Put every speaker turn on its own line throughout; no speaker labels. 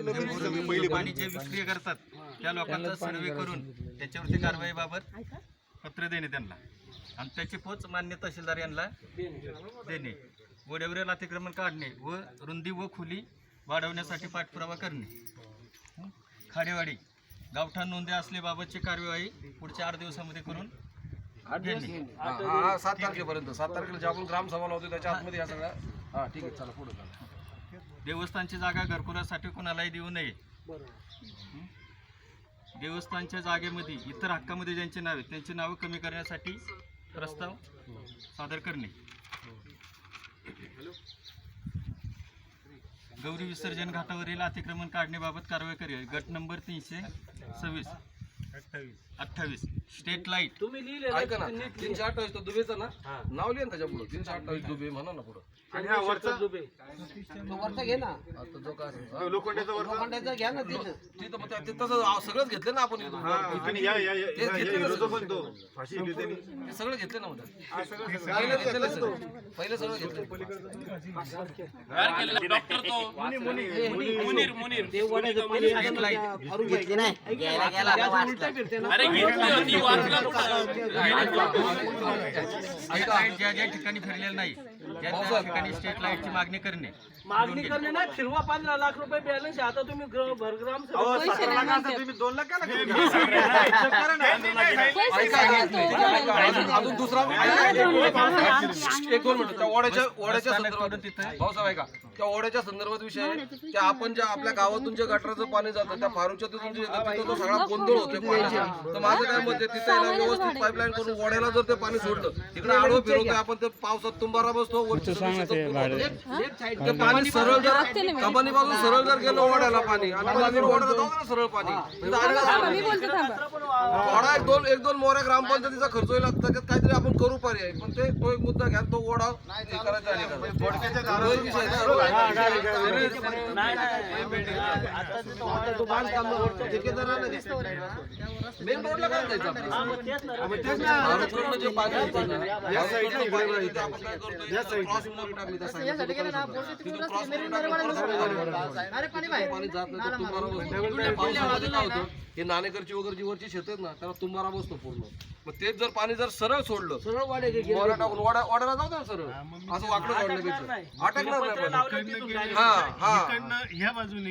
आणि जे विक्री करतात. त्या लोकांचा सर्वे करून त्याच्यावरती कारवाईबाबत पत्र देणे त्यांना. आणि त्याची पोच मान्य तहसीलदार यांना देणे. वड्यावरील अतिक्रमण काढणे व रुंदी व खुली वाढवण्यासाठी पाठपुरावा करणे? खाडेवाडी गावठाण नोंदी असल्याबाबतची कार्यवाही पुढच्या आठ दिवसामध्ये करून
सात तारखेपर्यंत. सात तारखेला जे आपण ग्रामसभा लावतो त्याच्या आतमध्ये या सगळ्या. हा ठीक आहे. चला पुढे चला
देवस्थानची जागा घरकुलासाठी कुणालाही देऊ नये? देवस्थानच्या जागेमध्ये इतर हक्कामध्ये ज्यांची नावे त्यांची नावं कमी करण्यासाठी प्रस्ताव सादर करणे. गौरी विसर्जन घाटावरील अतिक्रमण काढण्याबाबत कारवाई करेल गट नंबर तीनशे सव्वीस. अठ्ठावीस. स्टेट लाइट
ऐका ना. तीनशे अठ्ठावीस तो दुबेचं ना? नाव लिहा ना त्याच्या पुढे तीनशे अठ्ठावीस दुबे. म्हणा ना पुढं.
वरचा? घे ना.
आता जो काय असेल, हा.
लोखंडाचा घ्या ना तिथं.
तिथं मग त्या- ते तसं आ- सगळंच घेतलं ना आपण इथून. ते. घेतले ना सगळं. ते सगळं घेतलं ना मग पहिले घेतलेलं सगळं पहिले सगळं घेतलं.
ते वड्याचं पाणी
स्टेट लाइट.
घेतली नाही. घ्यायला गेला उलटा फिरते ना
स्टेट लाइट ज्या ज्या ठिकाणी फिरलेलं नाही. त्या त्या ठिकाणी स्टेट लाईटची मागणी करणे.
मागणी करणे ना फिरवा पंधरा लाख रुपये बॅलन्स आहे. आता तुम्ही ग्र- भरग्राम
ऐका, ऐका, ऐका, अजून- अजून दुसरा एक दोन मिनिटं त्या ओढ्याच्या ओढ्याच्या संदर्भात
तिथं.
भाऊसाहेब ऐका. त्या ओढ्याच्या संदर्भात विषय आहे की आपण ज्या आपल्या गावातून जे गटराचं पाणी जातं त्या फारूच्या तिथून जे येतं तिथं तो सगळा गोंधळ होतो पाण्याचा. तर माझं काय मत आहे तिथे ना व्यवस्थित पाईपलाईन करून ओढ्याला जर ते पाणी सोडलं तिकडे आडवं फिरवतोय आपण ते पावसात तुंबारा बसतो पाणी सरळ जर कमानी बाजून सरळ जर गेलं ओढ्याला पाणी आणि ना सरळ पाणी. ओढा एक दोन एक दोन मोऱ्या ग्रामपंचायतीचा खर्च होईल त्याच्यात काहीतरी आपण पर्याय पण ते तो एक मुद्दा घ्या तो ओढा मेन रोडला काय जायचं हे नाणेकरची वगैरे जी वरची शेत आहेत ना त्याला तुंबारा बसतो पूर्ण. मग तेच जर पाणी जर सरळ सोडलं
सरळ वाड्या घे
मोऱ्या टाकून वाड्या वाड्याला जाऊ द्या सरळ असं वाकडं सोडण्यापेक्षा अटकणार नाही. पाणी. हा हा.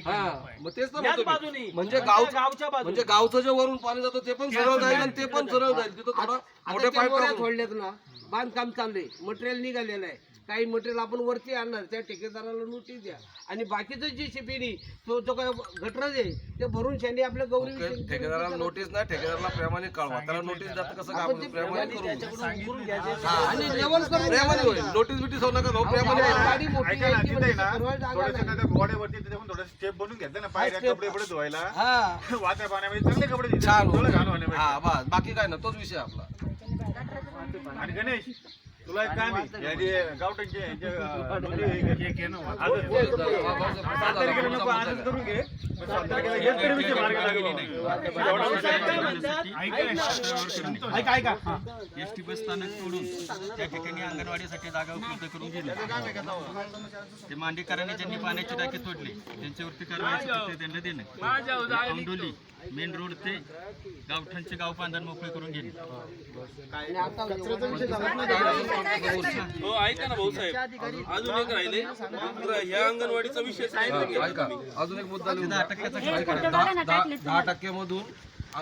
हा मग तेच तर म्हणतो
बाजूनी.
मी. म्हणजे गाव
गावच्या बाजूनी.
म्हणजे गावचं जे वरून पाणी जातं ते पण सरळ जाईल आणि ते पण सरळ जाईल. तिथं थोडं मोठे
आता त्या
पाईप टाकून.
ना. बांधकाम चाललंय. मटेरियल निघालेलं आहे. काही मटेरियल आपण वरती आणणार त्या ठेकेदाराला नोटीस द्या. आणि बाकीचं जे शिपिनी तो जो काय गटरच आहे ते भरून शानी आपल्या गौरी
ठेकेदाराला नोटीस नाही ठेकेदाराला प्रेमाने कळवा. त्याला नोटीस जातं कसं काय आपण प्रेमाने करू हा.
आणि लेवल करून
प्रेमाने होईल. नोटीस बिटीस होऊ नका भाऊ, प्रेमाने होईल.
गाडी मोठी
ऐका ना,
आहे, ती
तिथे आहे ना,
म्हणजे परवा जागा
थोडंसं
नाही.
काय त्या गोड्यावरती तिथे पण थोडं स्टेप बनवून घेतलं ना पायऱ्या कपडे बिपडे धुवायला.
हा.
वाट्या पाण्यामध्ये चांगले कपडे दिसतात.
छान.
थोडं घाण
होईल.
होण्यापेक्षा.
हा बस. बाकी काय ना तोच विषय आपला.
आणि गणेश तुला एक काम तारखेला नको आजच करून घे. पण सात तारखेला हेच तरी विषय मार्गी लागेल. एवढा विषय ऐका ऐका
एस टी बस स्थानक सोडून त्या ठिकाणी अंगणवाडीसाठी जागा उपलब्ध करून दिली. ते मांडीकरांनी ज्यांनी पाण्याची टाकी तोडली त्यांच्यावरती कारवाईची दंड देणं. औंडोली मेन रोड ते गावठाणचे गाव पांधर मोकळे करून घेणे.
हो ऐका ना भाऊसाहेब अजून एक राहिले. ह्या अंगणवाडीचा विषय
अजून एक मुद्दा
दहा
टक्क्यामधून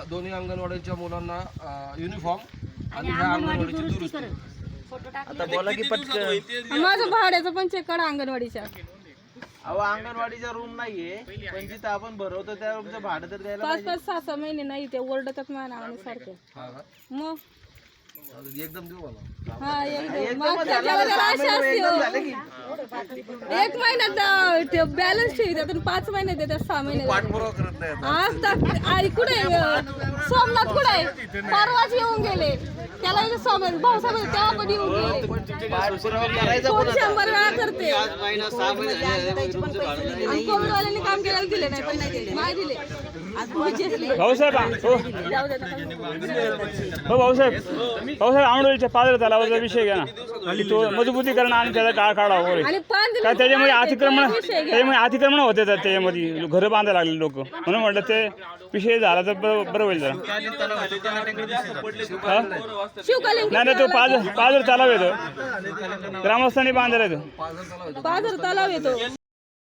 दोन्ही अंगणवाडीच्या मुलांना युनिफॉर्म आणि ह्या अंगणवाडीची दुरुस्ती
आता बोला की पटकन.
माझं भाड्याचं पण चेक करा अंगणवाडीच्या.
अहो अंगणवाडीचा रूम नाहीये. पण जिथं आपण भरवतो त्या रूमचं भाडं तर द्यायला
पाच पाच सहा सहा महिने नाही ते ओरडतात माझ्या नावाने सारखं.
हा?
मग?
एकदम देऊ मला
हा एकदम. हो. एक महिन्यात ते बॅलन्स ठेवतात आणि पाच महिने देतात सहा महिने
पाठपुरावा करत नाही आता.
आज तर आई कुठे आहे? सोमनाथ कुठे आहे परवाच येऊन गेले त्याला इथे सोमनाथ भाऊसाहेब होते, तेव्हा पण येऊन गेले शंभर वेळा करते कोविडवाल्यांनी काम केलेलं दिले नाही पण नाही दिले नाही दिले.
भाऊसाहेब हो. हो. भाऊसाहेब. भाऊसाहेब आंबोलीच्या पादर तलावाचा विषय घ्या ना. तो मजबूतीकरण आणि त्याचा काळ काढा वगैरे. काय त्याच्यामध्ये
काय ते
अतिक्रमण. त्याच्यामध्ये अतिक्रमण होते तर त्याच्यामध्ये घरं बांधायला लागले लोक. म्हणून म्हटलं ते विषय झाला तर बरं होईल जरा. नाही नाही तो पाज पाजर तलाव येतो. ग्रामस्थांनी बांधला येतो.
पाझर तलाव येतो.